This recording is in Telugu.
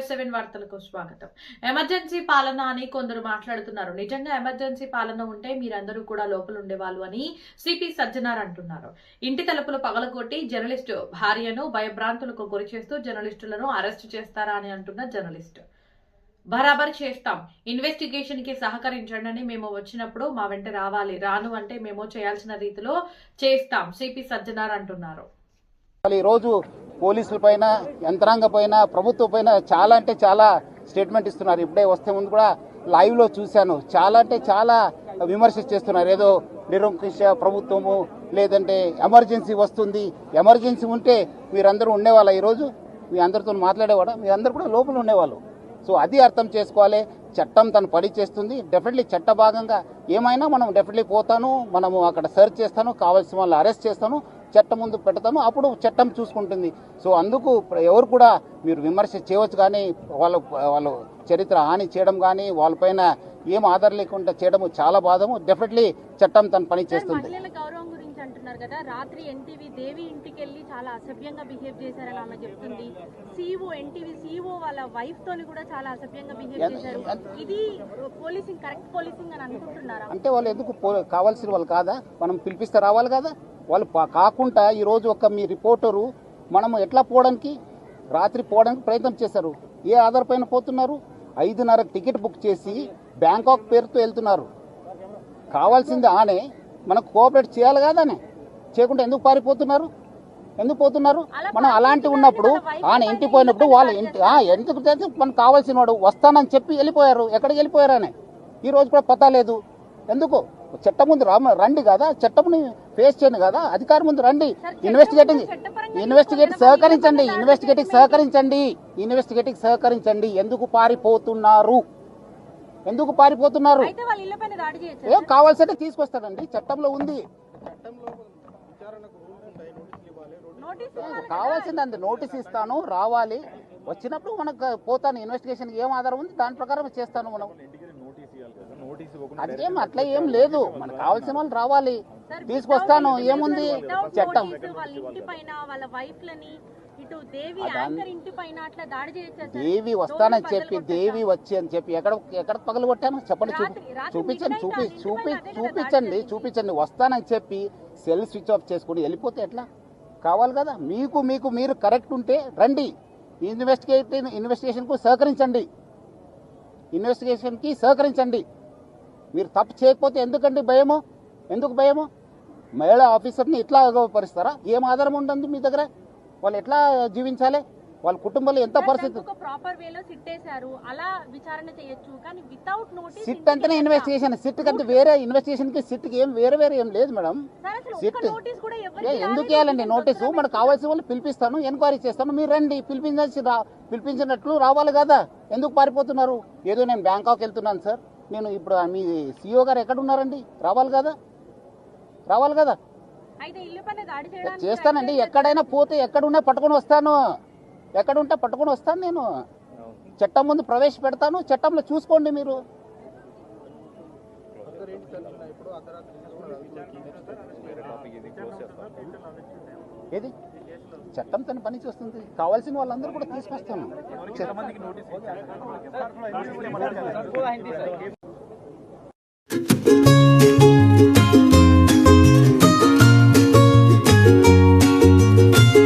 సెవెన్ వార్తలకు స్వాగతం. ఎమర్జెన్సీ పాలన అని కొందరు మాట్లాడుతున్నారు. నిజంగా ఎమర్జెన్సీ పాలన ఉంటే మీరందరూ కూడా లోపల ఉండేవాళ్ళు అని సిపి సజ్జనార్ అంటున్నారు. ఇంటి తలుపులు పగలగొట్టి జర్నలిస్ట్ భార్యను భయభ్రాంతులకు గురి చేస్తూ జర్నలిస్టులను అరెస్ట్ చేస్తారా అని అంటున్న జర్నలిస్ట్. బరాబర్ చేస్తాం. ఇన్వెస్టిగేషన్కి సహకరించండి అని మేము వచ్చినప్పుడు మా వెంట రావాలి. రాను అంటే మేము చేయాల్సిన రీతిలో చేస్తాం. సిపి సజ్జనార్ అంటున్నారు. అసలు ఈరోజు పోలీసుల పైన యంత్రాంగ పైన ప్రభుత్వం పైన చాలా అంటే చాలా స్టేట్మెంట్ ఇస్తున్నారు. ఇప్పుడే వస్తే ముందు కూడా లైవ్లో చూశాను. చాలా అంటే చాలా విమర్శ చేస్తున్నారు. ఏదో నిరంకుశ ప్రభుత్వము లేదంటే ఎమర్జెన్సీ వస్తుంది. ఎమర్జెన్సీ ఉంటే మీరందరూ ఉండేవాళ్ళ ఈరోజు? మీ అందరితో మాట్లాడేవాడు? మీ అందరు కూడా లోపల ఉండేవాళ్ళు. సో అది అర్థం చేసుకోవాలి. చట్టం తను పని చేస్తుంది. డెఫినెట్లీ చట్ట భాగంగా ఏమైనా మనం డెఫినెట్లీ పోతాను మనము అక్కడ సెర్చ్ చేస్తాను కావాల్సిన వాళ్ళు అరెస్ట్ చేస్తాను. చట్టం ముందు పెడతాను అప్పుడు చట్టం చూసుకుంటుంది. సో అందుకు ఎవరు కూడా మీరు విమర్శ చేయవచ్చు కానీ వాళ్ళ వాళ్ళ చరిత్ర హాని చేయడం కానీ వాళ్ళపైన ఏం ఆధారం లేకుండా చేయడం చాలా బాధము. డెఫినెట్లీ చట్టం తన పని చేస్తుంది. అంటున్నారు కదా రాత్రి ఎన్టీవీ దేవి ఇంటికి వెళ్ళి చాలా అసభ్యంగా బిహేవ్ చేశారని ఆమె చెప్తుంది. సీఓ ఎన్టీవీ సీఓ వాళ్ళ వైఫ్ తోని కూడా చాలా అసభ్యంగా బిహేవ్ చేశారు. ఇది పోలీసింగ్ కరెక్ట్ పోలీసింగ్ అని అనుకుంటున్నారా? అంటే వాళ్ళు ఎందుకు కావాల్సిన వాళ్ళు కాదా? మనం పిలిపిస్తే రావాలి కదా? వాళ్ళు కాకుండా ఈరోజు ఒక మీ రిపోర్టరు మనం ఎట్లా పోవడానికి? రాత్రి పోవడానికి ప్రయత్నం చేశారు. ఏ ఆధార్ పైన పోతున్నారు? ఐదున్నర టికెట్ బుక్ చేసి బ్యాంకాక్ పేరుతో వెళ్తున్నారు. కావాల్సింది ఆనే మనకు కోఆపరేట్ చేయాలి కాదానే చేయకుండా ఎందుకు పారిపోతున్నారు? ఎందుకు పోతున్నారు? మనం అలాంటి ఉన్నప్పుడు ఆయన ఇంటికి పోయినప్పుడు వాళ్ళు ఇంటి ఎందుకు తెలుసు మనకు కావాల్సిన వాడు వస్తానని చెప్పి వెళ్ళిపోయారు. ఎక్కడికి వెళ్ళిపోయారని. ఈ రోజు కూడా పతా లేదు. ఎందుకు? చట్టం ముందు రండి కదా. చట్టంని ఫేస్ చేయండి కదా. అధికారం ముందు రండి. Investigating investigate. సహకరించండి. ఇన్వెస్టిగేటింగ్ సహకరించండి. ఇన్వెస్టిగేటింగ్ సహకరించండి. ఎందుకు పారిపోతున్నారు? ఎందుకు పారిపోతున్నారు? ఏం కావాల్సింటే తీసుకొస్తారండి చట్టంలో ఉంది. నోటీస్ కావాల్సింది అంత నోటీస్ ఇస్తాను రావాలి. వచ్చినప్పుడు మనకు పోతాను ఇన్వెస్టిగేషన్ ఏం ఆధారం ఉంది దాని ప్రకారం చేస్తాను మనం. అదేం అట్లా ఏం లేదు. మనకు కావాల్సిన వాళ్ళు రావాలి. తీసుకొస్తాను ఏముంది? చట్టం. దేవి వస్తానని చెప్పి? దేవి వచ్చి అని చెప్పి ఎక్కడ ఎక్కడ పగలు కొట్టాను? చెప్పండి చూపించండి చూపి చూపి చూపించండి చూపించండి. వస్తానని చెప్పి సెల్ స్విచ్ ఆఫ్ చేసుకుని వెళ్ళిపోతే ఎట్లా? కావాలి కదా. మీకు మీకు మీరు కరెక్ట్ ఉంటే రండి. ఇన్వెస్టిగేట్ ఇన్వెస్టిగేషన్కు సహకరించండి. ఇన్వెస్టిగేషన్కి సహకరించండి. మీరు తప్పు చేయకపోతే ఎందుకండి భయము? ఎందుకు భయము? మహిళా ఆఫీసర్ని ఇట్లా అగౌపరుస్తారా ఏం ఆధారం ఉంటుంది మీ దగ్గర? వాళ్ళు ఎట్లా జీవించాలి? వాళ్ళ కుటుంబంలో ఎంత పరిస్థితి? ఒక ప్రాపర్ వేలో సిట్ వేశారు అలా విచారణ చేయొచ్చు. కానీ వితౌట్ నోటీస్ సిట్ అంటేనే ఇన్వెస్టిగేషన్ సిట్ కంటే వేరే ఇన్వెస్టిగేషన్కి సిట్కి ఏం వేరే వేరే ఏం లేదు మేడం. సిట్ ఎందుకు వేయాలండి నోటీసు మనకు కావాల్సిన వాళ్ళు పిలిపిస్తాను ఎంక్వైరీ చేస్తాను. మీరు రండి పిలిపించాల్సి పిలిపించినట్లు రావాలి కదా. ఎందుకు పారిపోతున్నారు? ఏదో నేను బ్యాంకాక్ వెళ్తున్నాను సార్. నేను ఇప్పుడు మీ సిఇఓ గారు ఎక్కడ ఉన్నారండి? రావాలి కదా? రావాలి కదా? చేస్తానండి. ఎక్కడైనా పోతే ఎక్కడున్నా పట్టుకొని వస్తాను. ఎక్కడ ఉంటే పట్టుకొని వస్తాను నేను. చట్టం ముందు ప్రవేశపెడతాను. చట్టంలో చూసుకోండి మీరు. ఏది? చట్టం తన పని చేస్తుంది. కావాల్సిన వాళ్ళందరూ కూడా తీసుకొస్తాను.